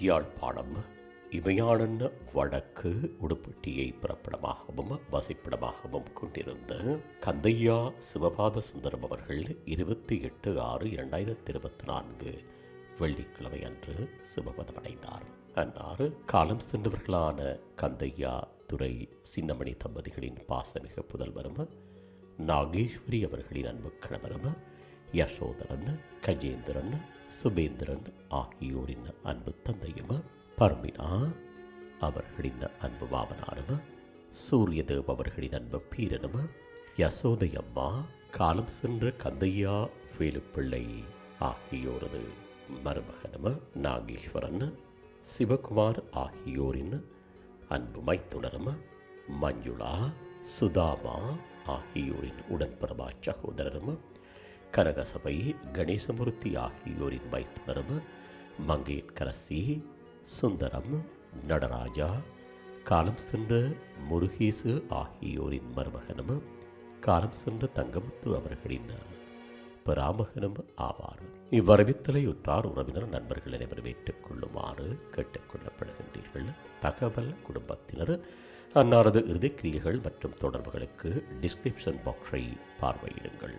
யாழ்ப்பாணம் இமையானன் வடக்கு உடுப்பட்டியை பிறப்பிடமாகவும் வசிப்பிடமாகவும் கொண்டிருந்த கந்தையா சிவபாத சுந்தரம் அவர்கள் இருபத்தி எட்டு ஆறு இரண்டாயிரத்தி இருபத்தி நான்கு வெள்ளிக்கிழமை அன்று சிவபதமடைந்தார் அன்னாறு காலம் சென்றவர்களான கந்தையா துரை சின்னமணி தம்பதிகளின் பாசமிக புதல்வரும் நாகேஸ்வரி அவர்களின் அன்பு கணவரும் யசோதரன் கஜேந்திரன் சுபேந்திரன் ஆகியோரின் அன்பு தந்தையும் பர்மினா அவர்களின் அன்பு மாமனாரும் சூரியதேவ் அவர்களின் அன்பு பீரனும் யசோதையம்மா காலம் சென்ற கந்தையா வேலுப்பிள்ளை ஆகியோரது மருமகனும் நாகேஸ்வரன் சிவகுமார் ஆகியோரின் அன்பு மைத்துணரும் மஞ்சுளா சுதாமா ஆகியோரின் உடன்பிறவா சகோதரரும் கனகசபை கணேசமூர்த்தி ஆகியோரின் மைத்துனரும் மங்கையற்கரசி சுந்தரம் நடராஜா காலம் சென்ற முருகேசு ஆகியோரின் மருமகனும் காலம் சென்ற தங்கமுத்து அவர்களின் பராமகனும் ஆவார். இவ்வரவித்தலை உற்றார் உறவினர் நண்பர்கள் அனைவரும் ஏற்றுக்கொள்ளுமாறு கேட்டுக்கொள்ளப்படுகின்றீர்கள் தகவல் குடும்பத்தினர் அன்னாரது இறுதிக்கிரியைகள் மற்றும் தொடர்புகளுக்கு டிஸ்கிரிப்ஷன் பாக்ஸை பார்வையிடுங்கள்.